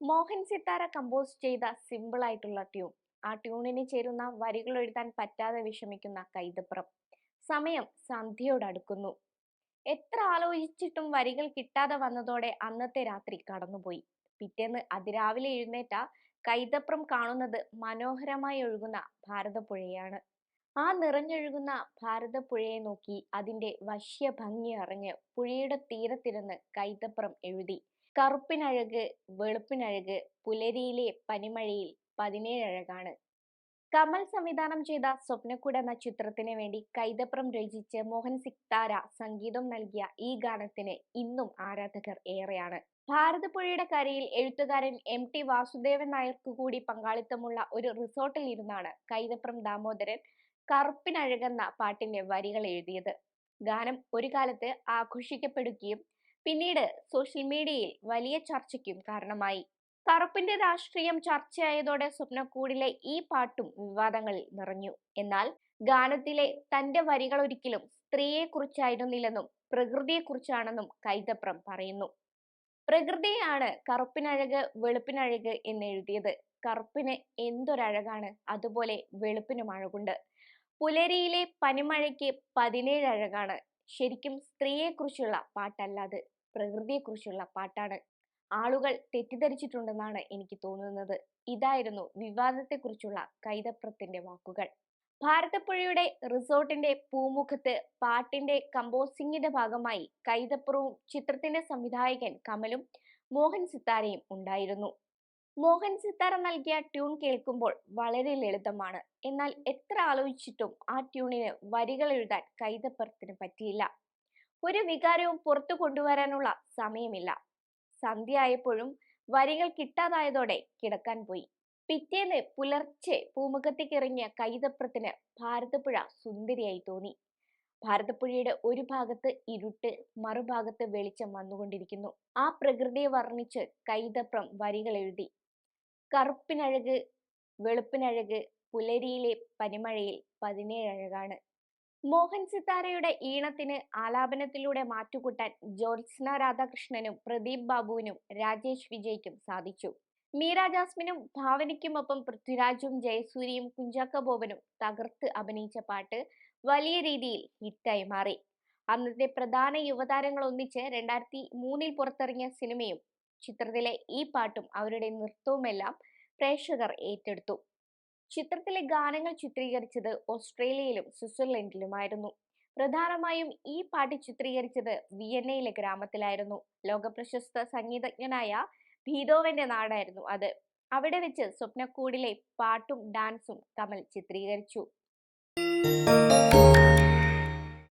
Mohan Sithara compose ചെയ്ത simple ആയിട്ടുള്ള tune ആ ട്യൂണിന് ചേരുന്ന വരികൾ എഴുതാൻ പറ്റാതെ വിഷമിക്കുന്ന കൈതപ്രം സമയം സന്ധ്യയോടടുക്കുന്നു എത്ര ആലോചിച്ചിട്ടും വരികൾ കിട്ടാതെ വന്നതോടെ അന്നത്തെ രാത്രി കടന്നുപോയി. പിറ്റേന്ന് അതിരാവിലെ എഴുന്നേറ്റ കൈതപ്രം കാണുന്നത് മനോഹരമായി ഒഴുകുന്ന ഭാരതപ്പുഴയാണ്. ആ നിറഞ്ഞൊഴുകുന്ന ഭാരതപ്പുഴയെ നോക്കി അതിന്റെ വശ്യ ഭംഗി അറിഞ്ഞ് പുഴയുടെ തീരത്തിരുന്ന് കൈതപ്രം എഴുതി. കറുപ്പിനഴക് വെളുപ്പിനഴക് പുലരിയിലെ പനിമഴയിൽ പതിനേഴഴകാണ്. കമൽ സംവിധാനം ചെയ്ത സ്വപ്നക്കൂട് എന്ന ചിത്രത്തിന് വേണ്ടി കൈതപ്രം രചിച്ച് മോഹൻ സിക്താര സംഗീതം നൽകിയ ഈ ഗാനത്തിന് ഇന്നും ആരാധകർ ഏറെയാണ്. ഭാരതപ്പുഴയുടെ കരയിൽ എഴുത്തുകാരൻ എം ടി വാസുദേവൻ നായർക്ക് കൂടി പങ്കാളിത്തമുള്ള ഒരു റിസോർട്ടിൽ ഇരുന്നാണ് കൈതപ്രം ദാമോദരൻ കറുപ്പിനഴകെന്ന പാട്ടിന്റെ വരികൾ എഴുതിയത്. ഗാനം ഒരു കാലത്ത് ആഘോഷിക്കപ്പെടുകയും പിന്നീട് സോഷ്യൽ മീഡിയയിൽ വലിയ ചർച്ചയ്ക്കും കാരണമായി. കറുപ്പിന്റെ രാഷ്ട്രീയം ചർച്ചയായതോടെ സ്വപ്നക്കൂടിലെ ഈ പാട്ടും വിവാദങ്ങളിൽ നിറഞ്ഞു. എന്നാൽ ഗാനത്തിലെ തന്റെ വരികൾ ഒരിക്കലും സ്ത്രീയെ കുറിച്ചായിരുന്നില്ലെന്നും പ്രകൃതിയെക്കുറിച്ചാണെന്നും കൈതപ്രം പറയുന്നു. പ്രകൃതിയാണ് കറുപ്പിനഴക് വെളുപ്പിനഴക് എന്ന് എഴുതിയത്. കറുപ്പിന് എന്തൊരഴകാണ്? അതുപോലെ വെളുപ്പിനും അഴകുണ്ട്. പുലരിയിലെ പനിമഴയ്ക്ക് പതിനേഴ് അഴകാണ്. ശരിക്കും സ്ത്രീയെക്കുറിച്ചുള്ള പാട്ടല്ല അത് പ്രകൃതിയെക്കുറിച്ചുള്ള പാട്ടാണ്. ആളുകൾ തെറ്റിദ്ധരിച്ചിട്ടുണ്ടെന്നാണ് എനിക്ക് തോന്നുന്നത്. ഇതായിരുന്നു വിവാദത്തെക്കുറിച്ചുള്ള കൈതപ്രത്തിന്റെ വാക്കുകൾ. ഭാരതപ്പുഴയുടെ റിസോർട്ടിന്റെ പൂമുഖത്ത് പാട്ടിന്റെ കമ്പോസിംഗിന്റെ ഭാഗമായി കൈതപ്പുറവും ചിത്രത്തിന്റെ സംവിധായകൻ കമലും മോഹൻ സിത്താരയും ഉണ്ടായിരുന്നു. മോഹൻ സിത്താര നൽകിയ ട്യൂൺ കേൾക്കുമ്പോൾ വളരെ ലളിതമാണ്. എന്നാൽ എത്ര ആലോചിച്ചിട്ടും ആ ട്യൂണിന് വരികൾ എഴുതാൻ കൈതപ്പുറത്തിന് പറ്റിയില്ല. ഒരു വികാരവും പുറത്തു കൊണ്ടുവരാനുള്ള സമയമില്ല. സന്ധ്യയായപ്പോഴും വരികൾ കിട്ടാതായതോടെ കിടക്കാൻ പോയി. പിറ്റേന്ന് പുലർച്ചെ പൂമുഖത്തേക്ക് ഇറങ്ങിയ കൈതപ്രത്തിന് ഭാരതപ്പുഴ സുന്ദരിയായി തോന്നി. ഭാരതപ്പുഴയുടെ ഒരു ഭാഗത്ത് ഇരുട്ട് മറുഭാഗത്ത് വെളിച്ചം വന്നുകൊണ്ടിരിക്കുന്നു. ആ പ്രകൃതിയെ വർണിച്ച് കൈതപ്രം വരികൾ എഴുതി. കറുപ്പിനഴക് വെളുപ്പിനഴക് പുലരിയിലെ പനിമഴയിൽ പതിനേഴഴകാണ്. മോഹൻ സിത്താരയുടെ ഈണത്തിന് ആലാപനത്തിലൂടെ മാറ്റുകൂട്ടാൻ ജ്യോത്സ്ന രാധാകൃഷ്ണനും പ്രദീപ് ബാബുവിനും രാജേഷ് വിജയ്ക്കും സാധിച്ചു. മീര ജാസ്മിനും ഭാവനയ്ക്കുമൊപ്പം പൃഥ്വിരാജും ജയസൂര്യയും കുഞ്ചാക്ക ബോബനും തകർത്ത് അഭിനയിച്ച പാട്ട് വലിയ രീതിയിൽ ഹിറ്റായി മാറി. അന്നത്തെ പ്രധാന യുവതാരങ്ങൾ ഒന്നിച്ച് രണ്ടായിരത്തി മൂന്നിൽ പുറത്തിറങ്ങിയ സിനിമയും ചിത്രത്തിലെ ഈ പാട്ടും അവരുടെ നൃത്തവുമെല്ലാം പ്രേക്ഷകർ ഏറ്റെടുത്തു. ചിത്രത്തിലെ ഗാനങ്ങൾ ചിത്രീകരിച്ചത് ഓസ്ട്രേലിയയിലും സ്വിറ്റ്സർലൻഡിലുമായിരുന്നു. പ്രധാനമായും ഈ പാട്ട് ചിത്രീകരിച്ചത് വിയന്നയിലെ ഗ്രാമത്തിലായിരുന്നു. ലോകപ്രശസ്ത സംഗീതജ്ഞനായ ഭീതോവന്റെ നാടായിരുന്നു അത്. അവിടെ വെച്ച് സ്വപ്നക്കൂടിലെ പാട്ടും ഡാൻസും കമൽ ചിത്രീകരിച്ചു. Música